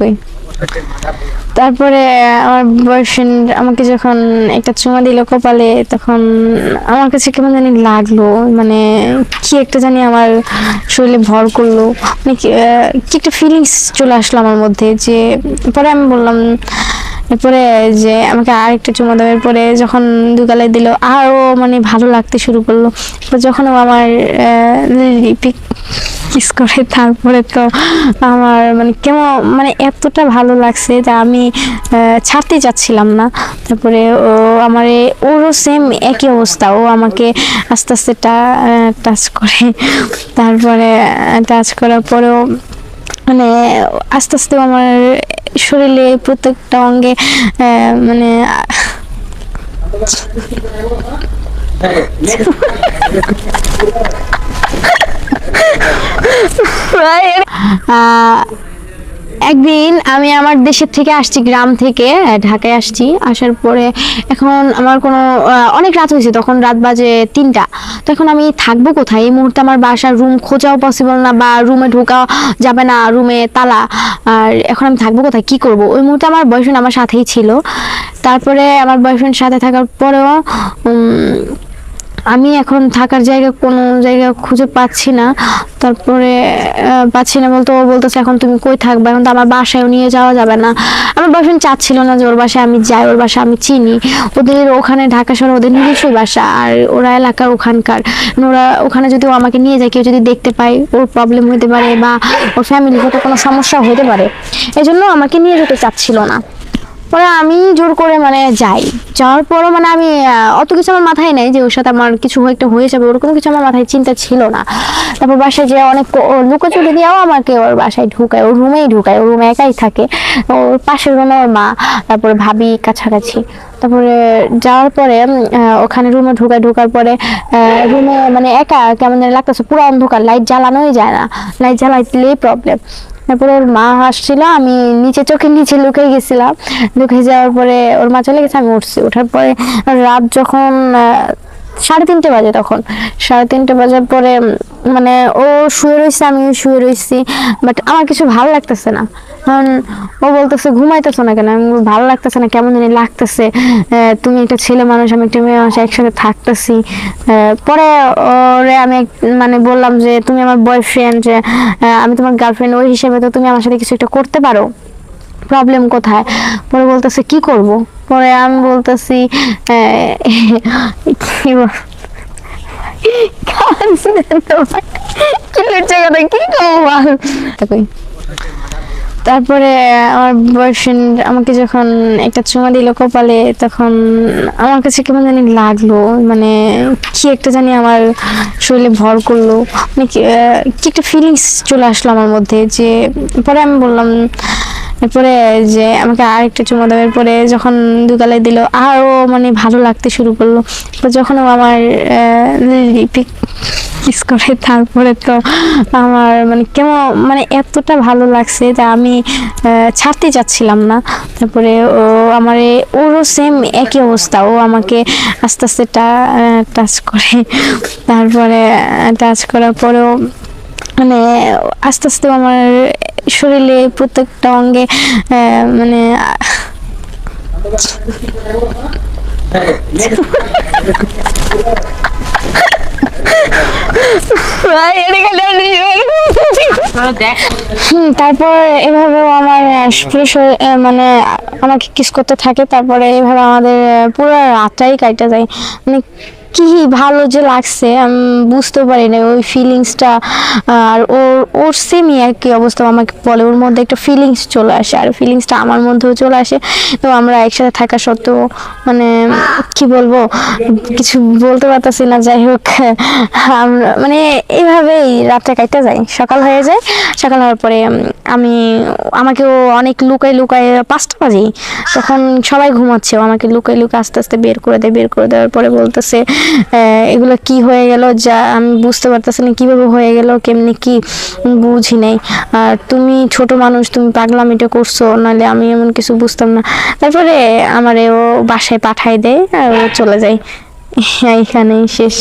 কই তারপরে আমার বয়ফ্রেন্ড আমাকে যখন একটা চুমা দিল কপালে, তখন আমার কাছে কেমন জানি লাগল মানে কি একটা জানি আমার শরীরে ভর করল। মানে কি একটা ফিলিংস চলে আসলো আমার মধ্যে যে, পরে আমি বললাম, এরপরে যে আমাকে আর একটা চুমা দেওয়ার পরে যখন দুগালায় দিল, আরও মানে ভালো লাগতে শুরু করল। যখন আমার লিপিক কিস করে তারপরে তো আমার মানে কেমন মানে এতটা ভালো লাগছে যে আমি ছাড়তে যাচ্ছিলাম না। তারপরে ও আমার, ওরও সেম একই অবস্থা। ও আমাকে আস্তে আস্তে টাচ করে। তারপরে টাচ করার পরেও মানে আস্তে আস্তে আমার শরীরে প্রত্যেকটা অঙ্গে মানে একদিন আমি আমার দেশের থেকে আসছি, গ্রাম থেকে ঢাকায় আসছি। আসার পরে এখন আমার কোনো অনেক রাত হয়েছে, তখন রাত বাজে তিনটা। তো এখন আমি থাকব কোথায়? এই মুহূর্তে আমার বাসার রুম খোঁজাও পসিবল না বা রুমে ঢোকা যাবে না রুমে তালা। আর এখন আমি থাকব কোথায়? কি করব? ওই মুহূর্তে আমার বয়ফ্রেন্ড আমার সাথেই ছিল। তারপরে আমার বয়ফ্রেন্ড সাথে থাকার পরেও আমি এখন থাকার জায়গা কোনো জায়গা খুঁজে পাচ্ছি না। তারপরে পাচ্ছি না বলতে ও বলতেছে, এখন তুমি কই থাকবে? এখন তো আমার বাসায়ও নিয়ে যাওয়া যাবে না। আমার বয়ফ্রেন্ড চাচ্ছিল না যে ওর বাসায় আমি যাই, ওর বাসা আমি চিনি। ওদের ওখানে ঢাকা শহরে, ওদের নিজস্ব বাসা, আর ওরা এলাকার ওখানকার। ওরা ওখানে যদি ও আমাকে নিয়ে যায়, কেউ যদি দেখতে পায়, ওর প্রবলেম হতে পারে বা ওর ফ্যামিলিগত কোনো সমস্যা হতে পারে। এই জন্য আমাকে নিয়ে যেতে চাচ্ছিল না। পরে আমি জোর করে মানে যাই। যাওয়ার পরও মানে আমি অত কিছু আমার মাথায় নেই যে ওর সাথে আমার কিছু একটা হয়ে যাবে ওরকম কিছু আমার মাথায় চিন্তা ছিল না। তারপর বাসায় যে অনেক লুকোচুরি দিয়েও আমাকে ওর বাসায় ঢুকায়, ওর রুমেই ঢুকায়, ওর রুমে একাই থাকে। ওর পাশের রুমে ওর মা, তারপরে ভাবি কাছাকাছি। তারপরে যাওয়ার পরে ওখানে রুমে ঢুকায়, ঢোকার পরে রুমে মানে একা কেমন লাগতেছে, পুরো অন্ধকার লাইট জ্বালানোই যায় না। লাইট জ্বালাইলেই প্রবলেম তারপরে ওর মা আসছিল, আমি নিচে চোখের নিচে লুকে গেছিলাম। লুকে যাওয়ার পরে ওর মা চলে গেছে, আমি উঠছি। ওঠার পরে রাত যখন সাড়ে তিনটে বাজে তখন। সাড়ে তিনটে বাজার পরে মানে ও শুয়ে রয়েছে আমি শুয়ে রয়েছি বাট আমার কিছু ভালো লাগতেছে না। কারণ ও বলতেছে, ঘুমাইতেছো না কেন? আমি ভালো লাগতেছে না, কেমন জানি লাগতেছে। তুমি একটা ছেলে মানুষ, আমি একটা মেয়ে মানুষ, একসাথে থাকতেছি। পরে ওরে আমি মানে বললাম যে, তুমি আমার বয়ফ্রেন্ড যে আমি তোমার গার্লফ্রেন্ড ওই হিসেবে তো তুমি আমার সাথে কিছু একটা করতে পারো। প্রবলেম কোথায়? পরে বলতেছে, কি করব? পরে আমি বলতেছি তারপরে আমার বয়ফ্রেন্ড আমাকে যখন একটা চুমা দিল কপালে, তখন আমার কাছে কেমন জানি লাগল মানে কি একটা জানি আমার শরীরে ভর করল। মানে কি একটা ফিলিংস চলে আসলো আমার মধ্যে যে, পরে আমি বললাম এরপরে যে আমাকে আর একটা চুমা দেওয়ার পরে যখন দুগালায় দিল আরও মানে ভালো লাগতে শুরু করল। যখন ও আমার লিপিক কিস করে, তারপরে তো আমার মানে কেমন মানে এতটা ভালো লাগছে যে আমি ছাড়তে যাচ্ছিলাম না। তারপরে ও আমার, ওরও সেম একই অবস্থা। ও আমাকে আস্তে আস্তে টাচ করে। তারপরে টাচ করার পরেও মানে আস্তে আস্তে আমার শরীরে প্রত্যেকটা অঙ্গে মানে তারপর এভাবেও আমার শরীর- মানে আমাকে কিস করতে থাকে। তারপরে এভাবে আমাদের পুরো রাতটাই কাটা যায়। মানে কি ভালো যে লাগছে, আমি বুঝতে পারি না ওই ফিলিংসটা আর ওর ওর সেমই একই অবস্থা আমাকে বলে, ওর মধ্যে একটা ফিলিংস চলে আসে, আর ফিলিংসটা আমার মধ্যেও চলে আসে। তো আমরা একসাথে থাকা সত্ত্বেও মানে কি বলব, কিছু বলতে পারতাছি না, যাই হোক। আমরা মানে এইভাবেই রাতটা কাটতে যাই সকাল হয়ে যায়। সকাল হওয়ার পরে আমি, আমাকেও অনেক লুকাই লুকাই পাঁচটা বাজে তখন সবাই ঘুমাচ্ছে আমাকে লুকাই লুকাই আস্তে আস্তে বের করে দেয়, বের করে দেওয়ার পরে বলতেছে এগুলো কি হয়ে গেল যা আমি বুঝতে পারতেছি না, কীভাবে হয়ে গেল, কেমনি কি বুঝি নাই। আর তুমি ছোট মানুষ, তুমি পাগলামিটা করছ, নাহলে আমি এমন কিছু বুঝতাম না। তারপরে আমার ও বাসায় পাঠাই দেয় আর ও চলে যায়। এইখানেই শেষ।